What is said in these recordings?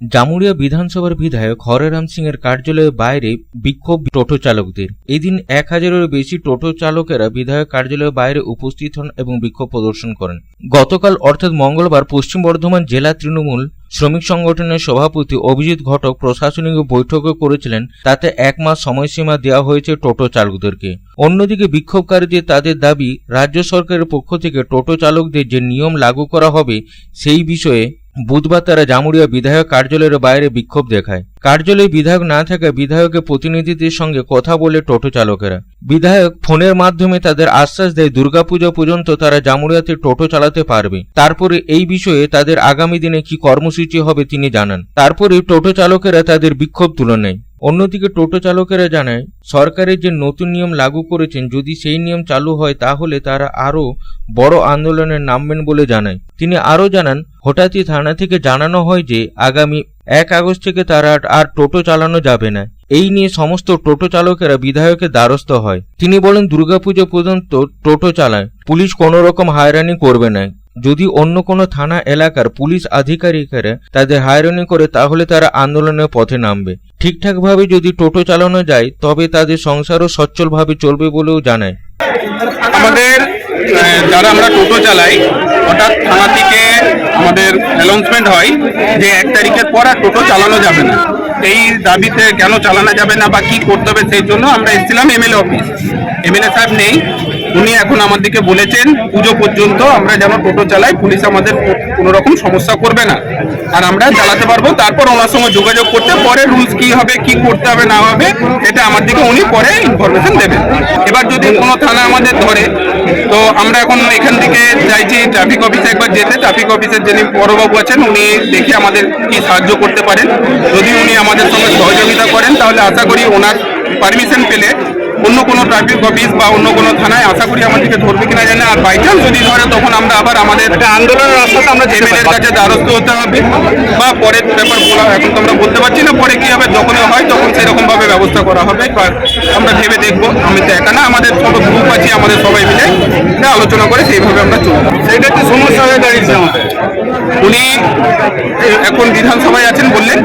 জামুরিয়া বিধানসভার বিধায়ক হরেরাম সিং এর কার্যালয়ের বাইরে বিক্ষোভ টোটো চালকদের। এদিন এক হাজারেরও বেশি টোটো চালকেরা বিধায়ক কার্যালয়ের বাইরে উপস্থিত হন এবং বিক্ষোভ প্রদর্শন করেন। গতকাল, অর্থাৎ মঙ্গলবার, পশ্চিম বর্ধমান জেলা তৃণমূল শ্রমিক সংগঠনের সভাপতি অভিজিৎ ঘটক প্রশাসনিক বৈঠকে করেছিলেন, তাতে এক মাস সময়সীমা দেওয়া হয়েছে টোটো চালকদেরকে। অন্যদিকে বিক্ষোভকারীদের তাদের দাবি, রাজ্য সরকারের পক্ষ থেকে টোটো চালকদের যে নিয়ম লাগু করা হবে সেই বিষয়ে বুধবার তারা জামুরিয়া বিধায়ক কার্যালয়ের বাইরে বিক্ষোভ দেখায়। কার্যালয়ে বিধায়ক না থাকায় বিধায়কের প্রতিনিধিদের সঙ্গে কথা বলে টোটো চালকেরা। বিধায়ক ফোনের মাধ্যমে তাদের আশ্বাস দেয়, দুর্গাপূজা পর্যন্ত তারা জামুরিয়াতে টোটো চালাতে পারবে। তারপরে এই বিষয়ে তাদের আগামী দিনে কি কর্মসূচি হবে তিনি জানান। তারপরে টোটো চালকেরা তাদের বিক্ষোভ তুলে নেয়। অন্যদিকে টোটো চালকেরা জানায়, সরকারের যে নতুন নিয়ম লাগু করেছেন, যদি সেই নিয়ম চালু হয় তাহলে তারা আরও বড় আন্দোলনে নামবেন বলে জানায়। তিনি আরও জানান হঠাৎই থানা থেকে জানানো হয় যে, আগামী এক আগস্ট থেকে তারা আর টোটো চালানো যাবে না। এই নিয়ে সমস্ত টোটো চালকেরা বিধায়কের দ্বারস্থ হয়। তিনি বলেন, দুর্গাপুজো পর্যন্ত টোটো চালায়। পুলিশ কোনো রকম হায়রানি করবে না। যদি অন্য কোনো থানা, এলাকার পুলিশ আধিকারিকেরা তাদের হায়রানি করে, তাহলে তারা আন্দোলনের পথে নামবে। ঠিকঠাকভাবে যদি টোটো চালানো যায়, তবে তাদের সংসারও সচ্ছলভাবে চলবে বলেও জানায়। আমাদের যারা আমরা টোটো চালাই, হঠাৎ থানা থেকে অ্যানাউন্সমেন্ট হয় যে এক তারিখের পর আর টোটো চালানো যাবে না। এই দাবিতে কেন চালানো যাবে না বা কি করতে হবে সেই জন্য আমরা এসেছিলাম এমএলএ অফিস এমএলএ সাহেব নেই, উনি এখন আমাদেরকে বলেছেন, পুজো পর্যন্ত আমরা যেন টোটো চালাই, পুলিশ আমাদের কোনো রকম সমস্যা করবে না। আর আমরা চালাতে পারব, তারপর ওনার সঙ্গে যোগাযোগ করতে, পরে রুলস কি হবে, কি করতে হবে, না হবে এটা আমার দিকে উনি পরে ইনফরমেশন দেবেন। এবার যদি কোনো থানা আমাদের ধরে তো আমরা এখন এখান থেকে চাইছি ট্রাফিক অফিসে একবার যেতে। ট্রাফিক অফিসের যিনি বড়বাবু আছেন, উনি দেখে আমাদের কি সাহায্য করতে পারেন। যদি উনি আমাদের সঙ্গে সহযোগিতা করেন, তাহলে আশা করি ওনার পারমিশন পেলে অন্য কোনো ট্রাফিক অফিস বা অন্য কোনো থানায় আশা করি আমাদেরকে ধরবে কিনা জানে আর বাই চান্স যদি ধরে তখন আমরা আবার আমাদের আন্দোলনের রাস্তাতে আমরা এমএলএর কাছে দ্বারস্থ হতে হবে বা পরের ব্যাপার বলা এখন তো আমরা বলতে পারছি না পরে কি হবে যখন হয় তখন সেরকমভাবে ব্যবস্থা করা হবে। আমরা ভেবে দেখব আমি তো একা না আমাদের সব গ্রুপ আছে আমাদের সবাই মিলে এটা আলোচনা করে সেইভাবে আমরা চলবো সেইটা একটু সমস্যা হয়ে দাঁড়িয়েছে আমাদের উনি এখন বিধানসভায় আছেন বললেন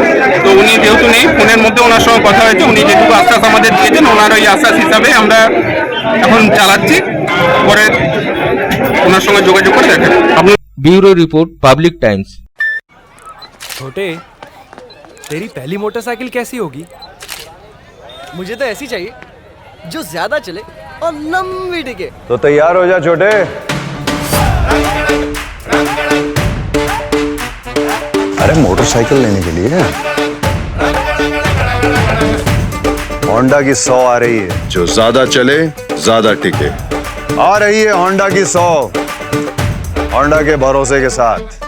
তো উনি যেহেতু নেই ফোনের মধ্যে ওনার সঙ্গে কথা হয়েছে উনি যেটুকু আশ্বাস আমাদের দিয়েছেন ওনার ওই আশ্বাস হিসাবে আমরা এখন চালাচ্ছি পরে ওনার সঙ্গে যোগাযোগ করে দেখেন আপনি ব্যুরো রিপোর্ট পাবলিক টাইমস छोटे तेरी पहली मोटरसाइकिल कैसी होगी मुझे तो ऐसी चाहिए जो ज्यादा चले और लंबी टिके तो तैयार हो जा छोटे। अरे मोटरसाइकिल लेने के लिए। होंडा की सौ आ रही है। जो ज़्यादा चले ज़्यादा टिके। आ रही है होंडा की सौ। होंडा के भरोसे के साथ।